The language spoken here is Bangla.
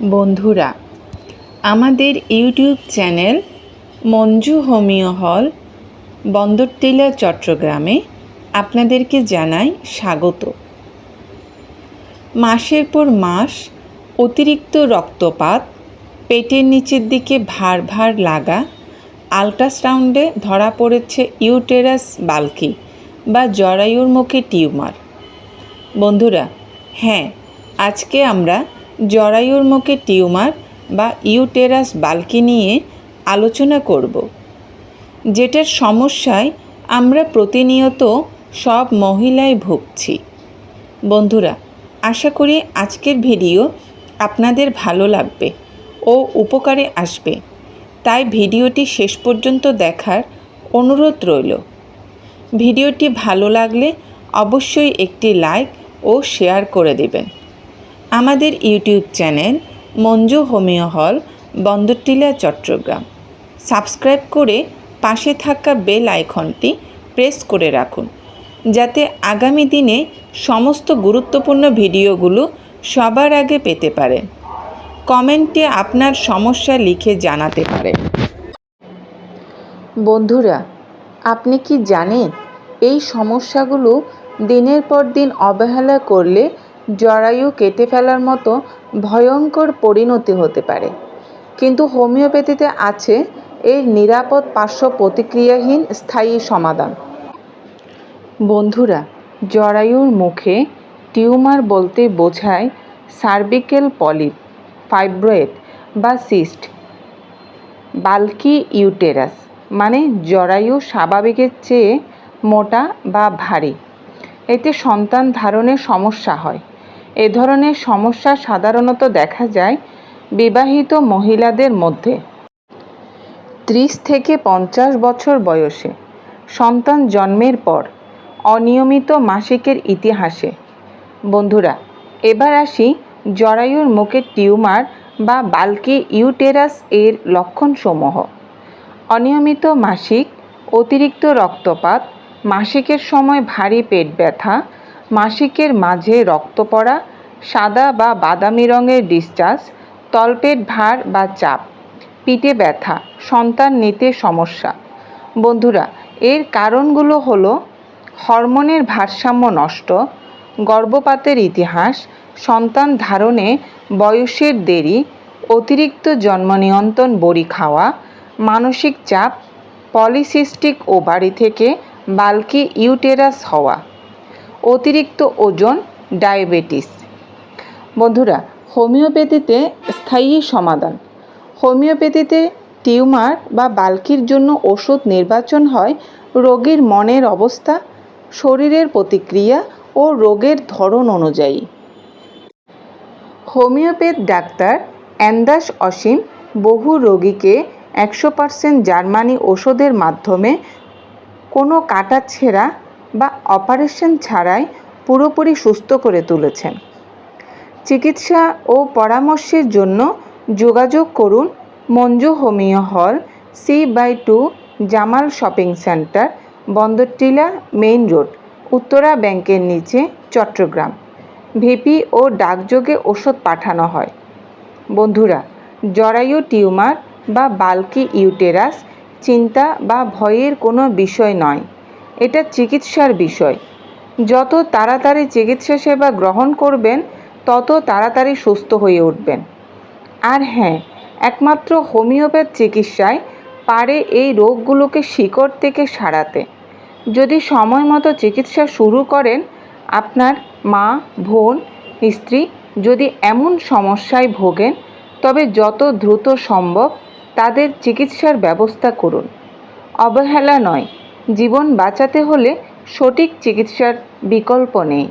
বন্ধুরা, আমাদের ইউটিউব চ্যানেল মঞ্জু হোমিও হল, বন্দরটিলা চট্টগ্রামে আপনাদেরকে জানাই স্বাগত। মাসের পর মাস অতিরিক্ত রক্তপাত, পেটের নিচের দিকে ভার ভার লাগা, আল্ট্রাসাউন্ডে ধরা পড়েছে ইউটেরাস বাল্কি বা জরায়ুর মুখে টিউমার। বন্ধুরা হ্যাঁ আজকে আমরা জরায়ুর মুখে টিউমার বা ইউটেরাস বাল্কি নিয়ে আলোচনা করব, যেটার সমস্যায় আমরা প্রতিনিয়ত সব মহিলাই ভুগছি। বন্ধুরা, আশা করি আজকের ভিডিও আপনাদের ভালো লাগবে ও উপকারে আসবে। তাই ভিডিওটি শেষ পর্যন্ত দেখার অনুরোধ রইল। ভিডিওটি ভালো লাগলে অবশ্যই একটি লাইক ও শেয়ার করে দেবেন। আমাদের ইউটিউব চ্যানেল মঞ্জু হোমিও হল, বন্দরটিলা, চট্টগ্রাম। সাবস্ক্রাইব করে পাশে থাকা বেল আইকনটি প্রেস করে রাখুন, যাতে আগামী দিনে সমস্ত গুরুত্বপূর্ণ ভিডিওগুলো সবার আগে পেতে পারেন। কমেন্টে আপনার সমস্যা লিখে জানাতে পারেন। বন্ধুরা, আপনি কি জানেন, এই সমস্যাগুলো দিনের পর দিন অবহেলা করলে জরায়ু কেটে ফেলার মতো ভয়ঙ্কর পরিণতি হতে পারে। কিন্তু হোমিওপ্যাথিতে আছে এর নিরাপদ পার্শ্ব প্রতিক্রিয়াহীন স্থায়ী সমাধান। বন্ধুরা, জরায়ুর মুখে টিউমার বলতে বোঝায় সার্ভিক্যাল পলিপ, ফাইব্রয়েড বা সিস্ট, বাল্কি ইউটেরাস মানে জরায়ু স্বাভাবিকের চেয়ে মোটা বা ভারী। এতে সন্তান ধারণে সমস্যা হয়। এ ধরনের সমস্যা সাধারণত দেখা যায় বিবাহিত মহিলাদের মধ্যে। ত্রিশ থেকে পঞ্চাশ বছর বয়সে সন্তান জন্মের পর অনিয়মিত মাসিকের ইতিহাসে। বন্ধুরা, এবার আসি জরায়ুর মুখের টিউমার বা বাল্কি ইউটেরাস এর লক্ষণসমূহ। অনিয়মিত মাসিক অতিরিক্ত রক্তপাত, মাসিকের সময় ভারী পেট ব্যথা মাসিকের মাঝে রক্ত পড়া, সাদা বা বাদামি রঙের ডিসচার্জ তলপেট ভার বা চাপ, পিঠে ব্যথা, সন্তান নিতে সমস্যা। বন্ধুরা, এর কারণগুলো হলো হরমোনের ভারসাম্য নষ্ট, গর্ভপাতের ইতিহাস, সন্তান ধারণে বয়সের দেরি, অতিরিক্ত জন্ম নিয়ন্ত্রণ বড়ি খাওয়া, মানসিক চাপ, পলিসিস্টিক ওভারি থেকে বাল্কি ইউটেরাস হওয়া। অতিরিক্ত ওজন, ডায়াবেটিস। বন্ধুরা, হোমিওপ্যাথিতে স্থায়ী সমাধান। হোমিওপ্যাথিতে টিউমার বা বালকির জন্য ওষুধ নির্বাচন হয় রোগীর মনের অবস্থা, শরীরের প্রতিক্রিয়া ও রোগের ধরন অনুযায়ী। হোমিওপ্যাথ ডাক্তার অ্যান্দাস অসীম বহু রোগীকে একশো পার্সেন্ট জার্মানি ওষুধের মাধ্যমে কোনো কাটাছেঁড়া বা অপারেশন ছাড়াই পুরোপুরি সুস্থ করে তুলেছেন। চিকিৎসা ও পরামর্শের জন্য যোগাযোগ করুন Manju homoeo hall C by two Jamal shopping centre, Bandartila main road, Uttara ব্যাংকের নিচে চট্টগ্রাম। ভিপি ও ডাকযোগে ওষুধ পাঠানো হয়। বন্ধুরা, জরায়ু টিউমার বা বাল্কি ইউটেরাস চিন্তা বা ভয়ের কোনো বিষয় নয়। এটা চিকিৎসার বিষয়। যত তাড়াতাড়ি চিকিৎসা সেবা গ্রহণ করবেন, তত তাড়াতাড়ি সুস্থ হয়ে উঠবেন। আর হ্যাঁ একমাত্র হোমিওপ্যাথ চিকিৎসায় পারে এই রোগগুলোকে শিকড় থেকে সারাতে। যদি সময় মতো চিকিৎসা শুরু করেন, আপনার মা, বোন, স্ত্রী যদি এমন সমস্যায় ভোগেন, তবে যত দ্রুত সম্ভব তাদের চিকিৎসার ব্যবস্থা করুন। অবহেলা নয় জীবন বাঁচাতে হলে সঠিক চিকিৎসার বিকল্প নেই।